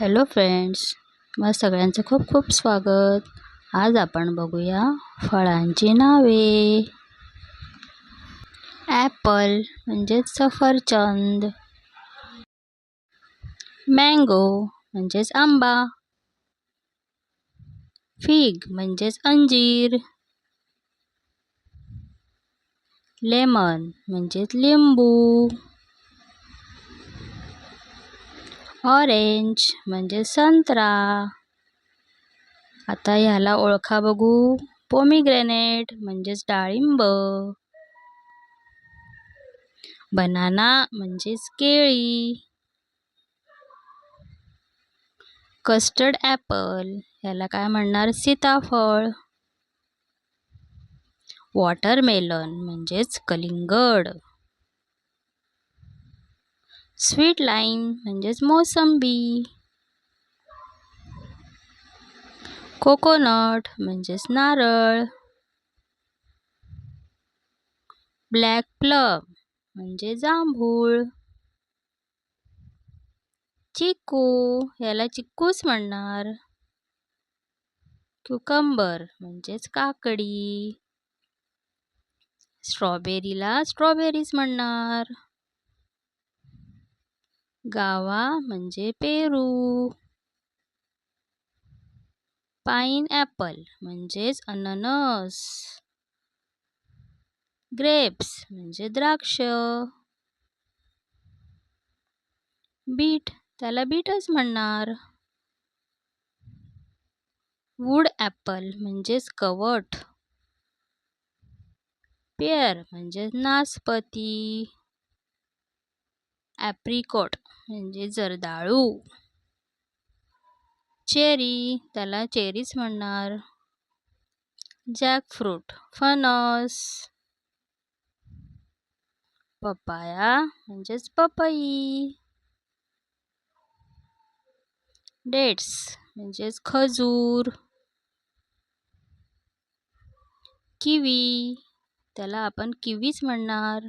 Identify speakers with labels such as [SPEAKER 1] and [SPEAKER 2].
[SPEAKER 1] Hello friends मग सगळ्यांचं खूप खूप स्वागत. आज आपण बघूया फळांची नावे. ॲपल म्हणजेच सफरचंद. मँगो म्हणजेच आंबा. फिग म्हणजेच अंजीर. लेमन म्हणजेच लिंबू. ऑरेंज म्हणजे संत्रा. आता ह्याला ओळखा बघू. पोमिग्रेनेट म्हणजेच डाळिंब. बनाना म्हणजेच केळी. कस्टर्ड ॲपल ह्याला काय म्हणणार? सीताफळ. वॉटरमेलन म्हणजेच कलिंगड. स्वीट लाईम म्हणजेच मोसंबी. कोकोनट म्हणजेच नारळ. ब्लॅक प्लम म्हणजे जांभूळ चिक्कू याला चिक्कूच म्हणणार. क्युकंबर म्हणजेच काकडी. स्ट्रॉबेरीला स्ट्रॉबेरीज म्हणणार. गावा म्हणजे पेरू. पाईन ॲपल म्हणजेच अननस. ग्रेप्स म्हणजे द्राक्ष. बीट, त्याला बीटच म्हणणार. वूड ॲपल म्हणजेच कवट. पेअर म्हणजे नासपती. ॲप्रिकॉट म्हणजे जर्दाळू. चेरी त्याला चेरीच म्हणणार. जॅकफ्रूट फणस. पपाया म्हणजेच पपई. डेट्स म्हणजेच खजूर. किवी त्याला आपण किवीच म्हणणार.